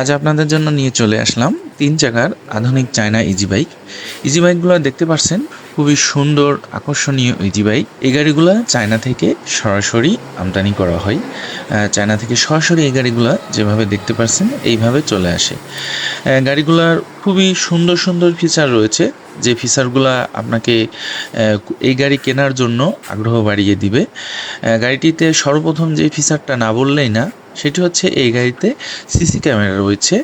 আজ আপনাদের জন্য নিয়ে চলে আসলাম তিন চাকার আধুনিক চায়না ইজি বাইক ইজি বাইকগুলো দেখতে পাচ্ছেন খুবই সুন্দর, আকর্ষণীয় ইজি বাইক এই গাড়িগুলো চায়না থেকে সরাসরি আমদানি করা হয়। চায়না থেকে সরাসরি এই গাড়িগুলো যেভাবে দেখতে পাচ্ছেন এইভাবে চলে আসে। গাড়িগুলোর খুবই সুন্দর সুন্দর ফিচার রয়েছে। যে ফিচারগুলো আপনাকে এই গাড়ি কেনার জন্য আগ্রহ বাড়িয়ে দিবে। গাড়িটিতে সর্বপ্রথম যে ফিচারটা না বললেই না সেটি হচ্ছে এই গাড়িতে সিসি ক্যামেরা রয়েছে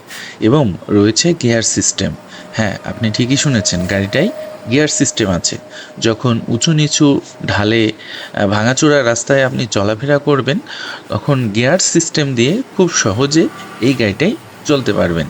এবং রয়েছে গিয়ার সিস্টেম। হ্যাঁ আপনি ঠিকই শুনেছেন, গাড়িটাই গিয়ার সিস্টেম আছে। যখন উঁচু নিচু ঢালে ভাঙাচোরা রাস্তায় আপনি চলাফেরা করবেন, তখন গিয়ার সিস্টেম দিয়ে খুব সহজে এই গাড়িটাই চলতে পারবেন।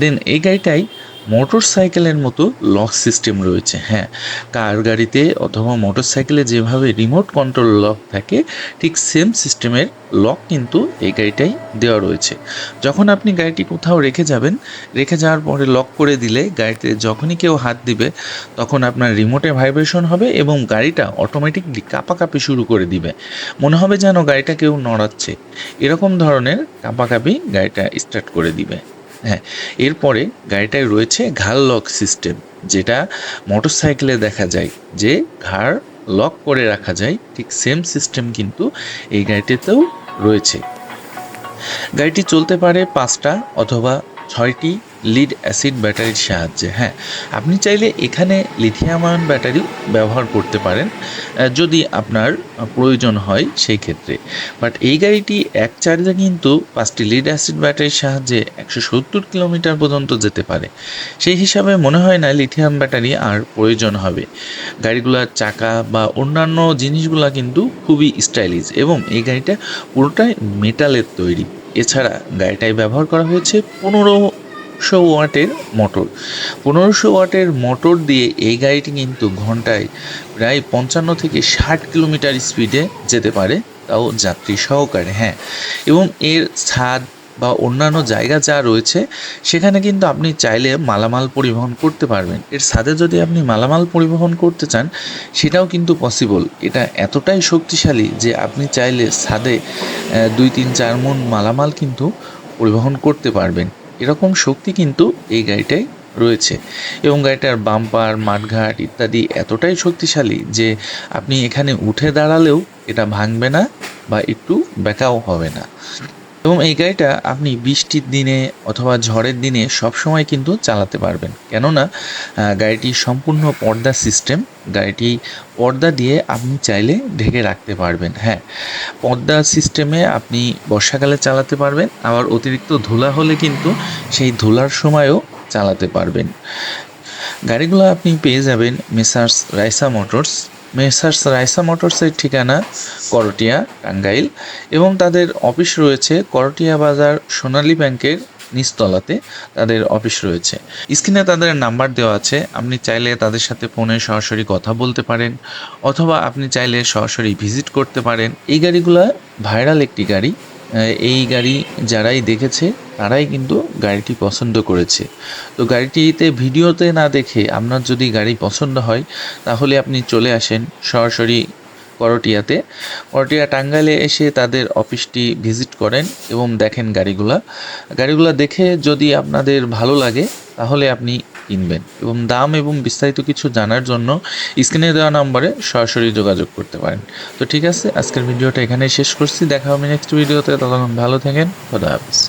দেন এই গাড়িটাই মোটর সাইকেলের মতো লক সিস্টেম রয়েছে হ্যাঁ। কার গাড়িতে অথবা মোটর সাইকেলে যেভাবে রিমোট কন্ট্রোল লক থাকে, ঠিক সেম সিস্টেমের লক কিন্তু এই গাড়িটাই দেওয়া রয়েছে। যখন আপনি গাড়িটি কোথাও রেখে যাবেন, রেখে যাওয়ার পরে লক করে দিলে গাড়িতে যখনই কেউ হাত দিবে, তখন আপনার রিমোটে ভাইব্রেশন হবে এবং গাড়িটা অটোমেটিকলি কাঁপাকাঁপি শুরু করে দিবে। মনে হবে যেন গাড়িটা কেউ নড়াচ্ছে। এরকম ধরনের কাঁপাকাঁপি গাড়িটা স্টার্ট করে দিবে। হ্যাঁ এরপরে গাড়িটায় রয়েছে ঘাড় লক সিস্টেম, যেটা মোটর সাইকেলে দেখা যায় যে ঘাড় লক করে রাখা যায়, ঠিক সেম সিস্টেম কিন্তু এই গাড়িটিতেও রয়েছে। গাড়িটি চলতে পারে পাঁচটা অথবা ছয়টি লিড অ্যাসিড ব্যাটারির সাহায্যে হ্যাঁ। আপনি চাইলে এখানে লিথিয়াম আয়ন ব্যাটারি ব্যবহার করতে পারেন যদি আপনার প্রয়োজন হয় সেই ক্ষেত্রে। বাট এই গাড়িটি এক চার্জে কিন্তু পাঁচটি লিড অ্যাসিড ব্যাটারির সাহায্যে একশো সত্তর কিলোমিটার পর্যন্ত যেতে পারে। সেই হিসাবে মনে হয় না লিথিয়াম ব্যাটারি আর প্রয়োজন হবে। গাড়িগুলোর চাকা বা অন্যান্য জিনিসগুলো কিন্তু খুবই স্টাইলিশ এবং এই গাড়িটা পুরোটাই মেটালের তৈরি। এছাড়া গাড়িটায় ব্যবহার করা হয়েছে পনেরোশো ওয়াটের মোটর। পনেরোশো ওয়াটের মোটর দিয়ে এই গাড়িটি কিন্তু ঘন্টায় প্রায় পঞ্চান্ন থেকে ষাট কিলোমিটার স্পিডে যেতে পারে, তাও যাত্রী সহকারে হ্যাঁ। এবং এর ছাদ বা অন্যান্য জায়গা যা রয়েছে, সেখানে কিন্তু আপনি চাইলে মালামাল পরিবহন করতে পারবেন। এর ছাদে যদি আপনি মালামাল পরিবহন করতে চান, সেটাও কিন্তু পসিবল এটা এতটাই শক্তিশালী যে আপনি চাইলে ছাদে দুই তিন চার মন মালামাল কিন্তু পরিবহন করতে পারবেন। এরকম শক্তি কিন্তু এই গাড়িটায় রয়েছে। এবং গাড়িটার বাম্পার, মাঠঘাট ইত্যাদি এতটাই শক্তিশালী যে আপনি এখানে উঠে দাঁড়ালেও এটা ভাঙবে না বা একটু ব্যাকাও হবে না। এবং এই গাড়িটা আপনি বৃষ্টির দিনে অথবা ঝড়ের দিনে সবসময় কিন্তু চালাতে পারবেন। কেননা গাড়িটি সম্পূর্ণ পর্দা সিস্টেম। গাড়িটি পর্দা দিয়ে আপনি চাইলে ঢেকে রাখতে পারবেন। হ্যাঁ পর্দা সিস্টেমে আপনি বর্ষাকালে চালাতে পারবেন। আবার অতিরিক্ত ধুলা হলে কিন্তু সেই ধুলার সময়ও চালাতে পারবেন। গাড়িগুলো আপনি পেয়ে যাবেন Messrs Raisa motors. Messrs Raisa মোটরসের ঠিকানা করটিয়া, টাঙ্গাইল, এবং তাদের অফিস রয়েছে করটিয়া বাজার সোনালী ব্যাংকের নিচতলাতে। তাদের অফিস রয়েছে। স্ক্রিনে তাদের নাম্বার দেওয়া আছে। আপনি চাইলে তাদের সাথে ফোনে সরাসরি কথা বলতে পারেন, অথবা আপনি চাইলে সরাসরি ভিজিট করতে পারেন। এই গাড়িগুলো ভাইরাল একটি গাড়ি। এই গাড়ি যারাই দেখেছে, তারাই কিন্তু গাড়িটি পছন্দ করেছে। তো গাড়িটিতে ভিডিওতে না দেখে আপনার যদি গাড়ি পছন্দ হয়, তাহলে আপনি চলে আসেন সরাসরি করটিয়াতে। করটিয়া টাঙ্গাইলে এসে তাদের অফিসটি ভিজিট করেন এবং দেখেন গাড়িগুলা। গাড়িগুলা দেখে যদি আপনাদের ভালো লাগে, তাহলে আপনি কিনবেন এবং দাম এবং বিস্তারিত কিছু জানার জন্য স্ক্রিনে দেওয়া নম্বরে সরাসরি যোগাযোগ করতে পারেন। তো ঠিক আছে, আজকের ভিডিওটা এখানেই শেষ করছি। দেখা হবে নেক্সট ভিডিওতে ততক্ষণ ভালো থাকেন। খোদা হাফিজ।